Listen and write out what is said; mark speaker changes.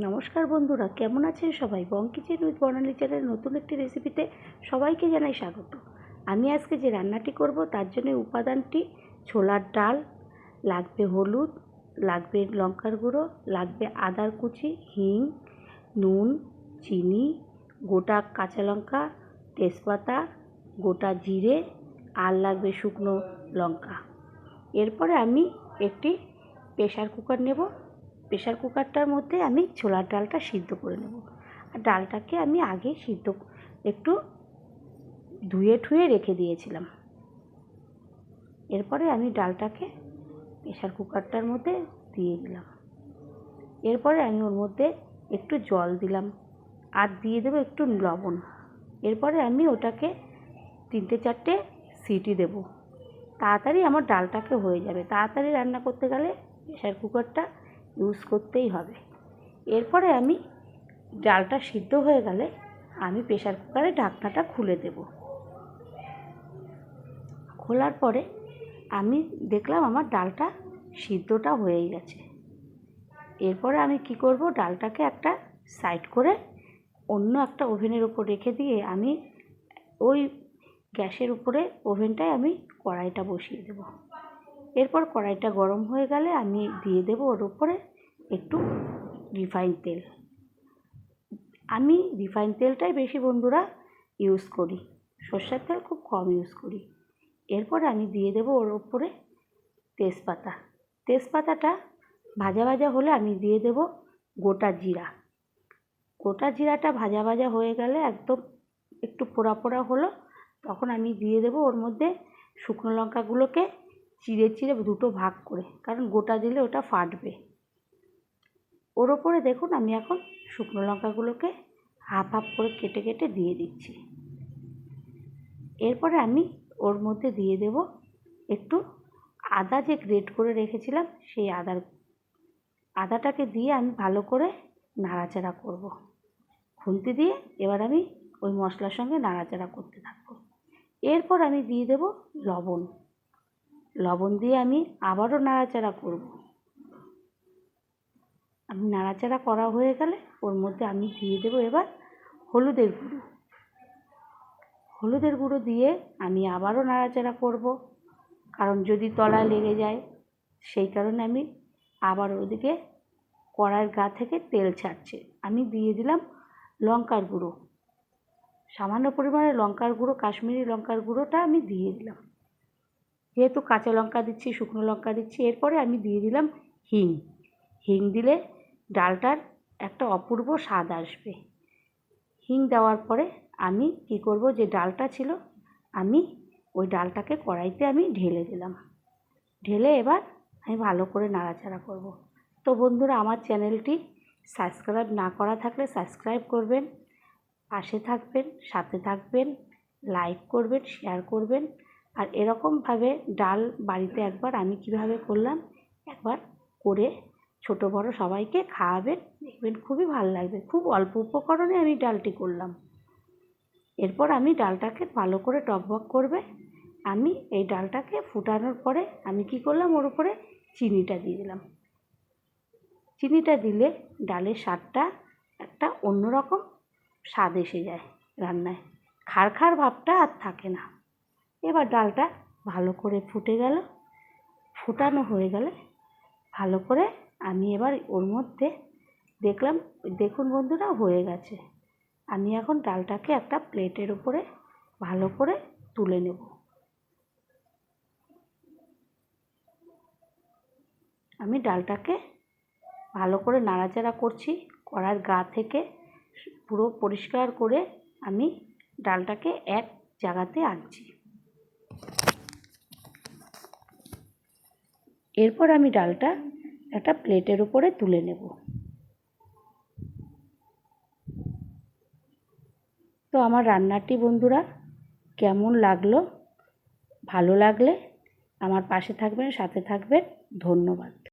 Speaker 1: নমস্কার বন্ধুরা, কেমন আছেন সবাই? বং কিচেন উইথ বর্ণালী চ্যানেলের নতুন একটি রেসিপিতে সবাইকে জানাই স্বাগত। আমি আজকে যে রান্নাটি করব, তার জন্য উপাদানটি ছোলার ডাল, লাগবে হলুদ, লাগবে লঙ্কার গুঁড়ো, লাগবে আদার কুচি, হিং, নুন, চিনি, গোটা কাঁচা লঙ্কা, তেজপাতা, গোটা জিরে, আর লাগবে শুকনো লঙ্কা। এরপরে আমি একটি প্রেশার কুকার নেব। প্রেশার কুকারটার মধ্যে আমি ছোলার ডালটা সিদ্ধ করে নেব। আর ডালটাকে আমি আগে সিদ্ধ একটু ধুয়ে ঠুয়ে রেখে দিয়েছিলাম। এরপরে আমি ডালটাকে প্রেশার কুকারটার মধ্যে দিয়ে দিলাম। এরপরে আমি ওর মধ্যে একটু জল দিলাম আর দিয়ে দেবো একটু লবণ। এরপরে আমি ওটাকে তিনটে চারটে সিটি দেবো। তাড়াতাড়ি আমার ডালটাকে হয়ে যাবে। তাড়াতাড়ি রান্না করতে গেলে প্রেশার কুকারটা ইউজ করতেই হবে। এরপরে আমি ডালটা সিদ্ধ হয়ে গেলে আমি প্রেশার কুকারে ঢাকনাটা খুলে দেব। খোলার পরে আমি দেখলাম আমার ডালটা সিদ্ধটা হয়েই গেছে। এরপরে আমি কি করব, ডালটাকে একটা সাইড করে অন্য একটা ওভেনের উপর রেখে দিয়ে আমি ওই গ্যাসের উপরে ওভেনটায় আমি কড়াইটা বসিয়ে দেব। এরপর কড়াইটা গরম হয়ে গেলে আমি দিয়ে দেব ওর উপরে একটু রিফাইন তেল। আমি রিফাইন তেলটাই বেশি বন্ধুরা ইউজ করি, সর্ষের তেল খুব কম ইউজ করি। এরপরে আমি দিয়ে দেব ওর উপরে তেজপাতা। তেজপাতাটা ভাজা ভাজা হলে আমি দিয়ে দেব গোটা জিরা। গোটা জিরাটা ভাজা ভাজা হয়ে গেলে একদম একটু পোড়া পোড়া হলো, তখন আমি দিয়ে দেব ওর মধ্যে শুকনো লঙ্কাগুলোকে চিড়ে চিড়ে দুটো ভাগ করে, কারণ গোটা দিলে ওটা ফাটবে। ওর ওপরে দেখুন, আমি এখন শুকনো লঙ্কাগুলোকে হাফ হাফ করে কেটে কেটে দিয়ে দিচ্ছি। এরপরে আমি ওর মধ্যে দিয়ে দেব একটু আদা যে গ্রেট করে রেখেছিলাম, সেই আদার আদাটাকে দিয়ে আমি ভালো করে নাড়াচাড়া করব। খুন্তি দিয়ে এবার আমি ওই মশলার সঙ্গে নাড়াচাড়া করতে থাকব। এরপর আমি দিয়ে দেব লবণ। লবণ দিয়ে আমি আবারও নাড়াচাড়া করব। আমি নাড়াচাড়া করা হয়ে গেলে ওর মধ্যে আমি দিয়ে দেবো এবার হলুদের গুঁড়ো। হলুদের গুঁড়ো দিয়ে আমি আবারও নাড়াচাড়া করব। কারণ যদি তলায় লেগে যায়, সেই কারণে আমি আবার ওদিকে কড়াইয়ের গা থেকে তেল ছাড়ছে। আমি দিয়ে দিলাম লঙ্কার গুঁড়ো। সামান্য পরিমাণে লঙ্কার গুঁড়ো, কাশ্মীরি লঙ্কার গুঁড়োটা আমি দিয়ে দিলাম। যেহেতু কাঁচা লঙ্কা দিচ্ছি, শুকনো লঙ্কা দিচ্ছি, এরপরে আমি দিয়ে দিলাম হিং। হিং দিলে ডালটার একটা অপূর্ব স্বাদ আসবে। হিং দেওয়ার পরে আমি কি করব, যে ডালটা ছিল, আমি ওই ডালটাকে কড়াইতে আমি ঢেলে দিলাম। ঢেলে এবার আমি ভালো করে নাড়াচাড়া করব। তো বন্ধুরা, আমার চ্যানেলটি সাবস্ক্রাইব না করা থাকলে সাবস্ক্রাইব করবেন, পাশে থাকবেন, সাথে থাকবেন, লাইক করবেন, শেয়ার করবেন। আর এরকমভাবে ডাল বাড়িতে একবার আমি কীভাবে করলাম, একবার করে ছোট বড় সবাইকে খাওয়াবেন, দেখবেন খুবই ভালো লাগবে। খুব অল্প উপকরণে আমি ডালটি করলাম। এরপর আমি ডালটাকে ভালো করে টকবক করবে। আমি এই ডালটাকে ফুটানোর পরে আমি কি করলাম, ওর উপরে চিনিটা দিয়ে দিলাম। চিনিটা দিলে ডালের স্বাদটা একটা অন্যরকম স্বাদ এসে যায় রান্নায়। খার খার ভাবটা আর থাকে না। এবার ডালটা ভালো করে ফুটে গেল। ফুটানো হয়ে গেলে ভালো করে আমি এবার ওর মধ্যে দেখলাম, দেখুন বন্ধুরা হয়ে গেছে। আমি এখন ডালটাকে একটা প্লেটের উপরে ভালো করে তুলে নেব। আমি ডালটাকে ভালো করে নাড়াচাড়া করছি, কড়ার গা থেকে পুরো পরিষ্কার করে আমি ডালটাকে এক জায়গাতে আনছি। এরপর আমি ডালটা একটা প্লেটের উপরে তুলে নেব। তো আমার রান্নাটি বন্ধুরা, কেমন লাগল? ভালো লাগলে আমার পাশে থাকবেন, সাথে থাকবেন। ধন্যবাদ।